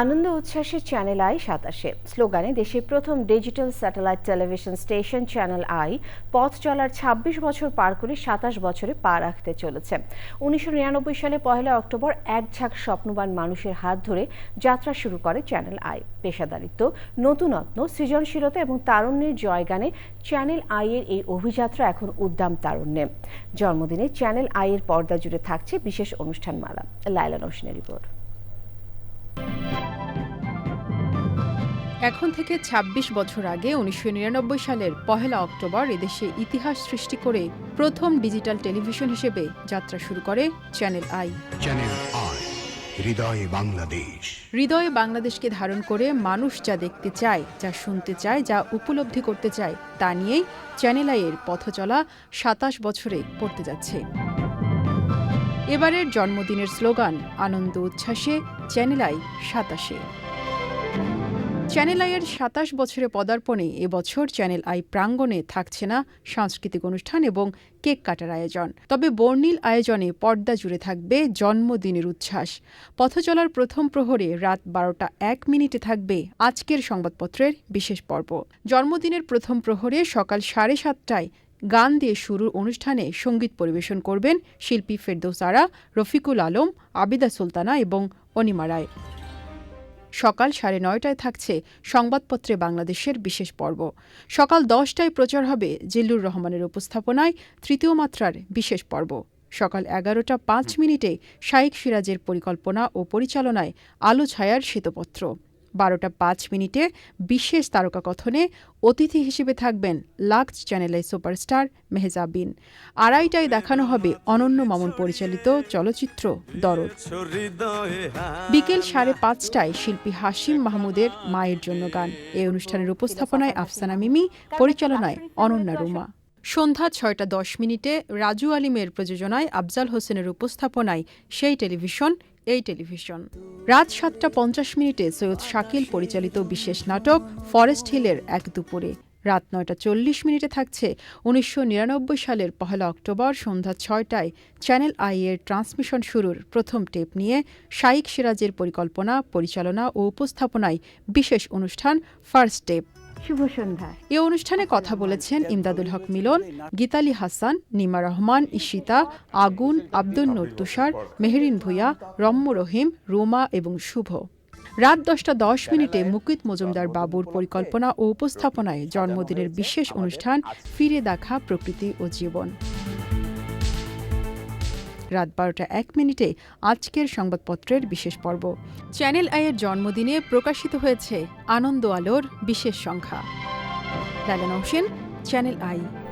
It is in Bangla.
আনন্দ উচ্ছ্বাসে চ্যানেল আই সাতাশে। স্লোগানে দেশের প্রথম digital satellite television station channel I পথ চলার ২৬ বছর পার করে সাতাশ বছরে পা রাখতে চলেছে। উনিশশো নিরানব্বই সালে পহেলা অক্টোবর এক ঝাঁক স্বপ্নবান মানুষের হাত ধরে যাত্রা শুরু করে চ্যানেল আই। পেশাদারিত্ব, নতুনত্ব, সৃজনশীলতা এবং তারুণ্যের জয়গানে চ্যানেল আই এর এই অভিযাত্রা এখন উদ্দাম তারুণ্যে। জন্মদিনে চ্যানেল আই এর পর্দা জুড়ে থাকছে বিশেষ অনুষ্ঠানমালা। লাইলা নৌসিনের রিপোর্ট। এখন থেকে ২৬ বছর আগে উনিশশো নিরানব্বই সালের পহেলা অক্টোবর এদেশে ইতিহাস সৃষ্টি করে প্রথম ডিজিটাল টেলিভিশন হিসেবে যাত্রা শুরু করে চ্যানেল আই। চ্যানেল আই হৃদয়ে বাংলাদেশ। হৃদয়ে বাংলাদেশকে ধারণ করে মানুষ যা দেখতে চায় যা শুনতে চায় যা উপলব্ধি করতে চায় তা নিয়েই চ্যানেল আইয়ের পথ চলা সাতাশ বছরে পড়তে যাচ্ছে। এবারের জন্মদিনের স্লোগান আনন্দ উচ্ছ্বাসে চ্যানেল আই সাতাশে। চ্যানেল আইয়ের সাতাশ বছরে পদার্পণে এবছর চ্যানেল আই প্রাঙ্গণে থাকছে না সাংস্কৃতিক অনুষ্ঠান এবং কেক কাটার আয়োজন। তবে বর্ণিল আয়োজনে পর্দা জুড়ে থাকবে জন্মদিনের উচ্ছ্বাস। পথ চলার প্রথম প্রহরে রাত বারোটা এক মিনিটে থাকবে আজকের সংবাদপত্রের বিশেষ পর্ব। জন্মদিনের প্রথম প্রহরে সকাল সাড়ে সাতটায় গান দিয়ে শুরুর অনুষ্ঠানে সংগীত পরিবেশন করবেন শিল্পী ফেরদৌস আরা, রফিকুল আলম, আবিদা সুলতানা এবং অনিমা রায়। সকাল সাড়ে নয়টায় থাকছে সংবাদপত্রে বাংলাদেশের বিশেষ পর্ব। সকাল দশটায় প্রচার হবে জিল্লুর রহমানের উপস্থাপনায় তৃতীয় মাত্রার বিশেষ পর্ব। সকাল এগারোটা পাঁচ মিনিটে শাইক সিরাজের পরিকল্পনা ও পরিচালনায় আলো ছায়ার শ্বেতপত্র। বারোটা পাঁচ মিনিটে বিশেষ তারকা কথনে অতিথি হিসেবে থাকবেন লাক্স চ্যানেলের সুপারস্টার মেহজাবিন। আড়াইটায় দেখানো হবে অনন্য মামুন পরিচালিত চলচ্চিত্র দরদ। বিকেল সাড়ে পাঁচটায় শিল্পী হাসিম মাহমুদের মায়ের জন্য গান। এই অনুষ্ঠানের উপস্থাপনায় আফসানা মিমি, পরিচালনায় অনন্যা রুমা। সন্ধ্যা ছয়টা দশ মিনিটে রাজু আলিমের প্রযোজনায় আফজাল হোসেনের উপস্থাপনায় সেই টেলিভিশন এই টেলিভিশন। রাত সাতটা পঞ্চাশ মিনিটে সৈয়দ শাকিল পরিচালিত বিশেষ নাটক ফরেস্ট হিলের এক দুপুরে। রাত নয়টা চল্লিশ মিনিটে থাকছে উনিশশো নিরানব্বই সালের পহেলা অক্টোবর সন্ধ্যা ছয়টায় চ্যানেল আই এর ট্রান্সমিশন শুরুর প্রথম টেপ নিয়ে শাইক সিরাজের পরিকল্পনা, পরিচালনা ও উপস্থাপনায় বিশেষ অনুষ্ঠান ফার্স্ট টেপ। শুভ সন্ধ্যা। এ অনুষ্ঠানে কথা বলেছেন ইমদাদুল হক মিলন, গীতালি হাসান, নিমা রহমান, ঈশিতা, আগুন, আব্দুল নূর তুষার, মেহরিন ভুইয়া, রম্য রহিম, রোমা এবং শুভ। রাত দশটা দশ মিনিটে মুকিত মজুমদার বাবুর পরিকল্পনা ও উপস্থাপনায় জন্মদিনের বিশেষ অনুষ্ঠান ফিরে দেখা প্রকৃতি ও জীবন। রাত বারোটা এক মিনিটে আজকের সংবাদপত্রের বিশেষ পর্ব। চ্যানেল আইয়ের জন্মদিনে প্রকাশিত হয়েছে আনন্দ আলোর বিশেষ সংখ্যা। Lalon Hossain channel I.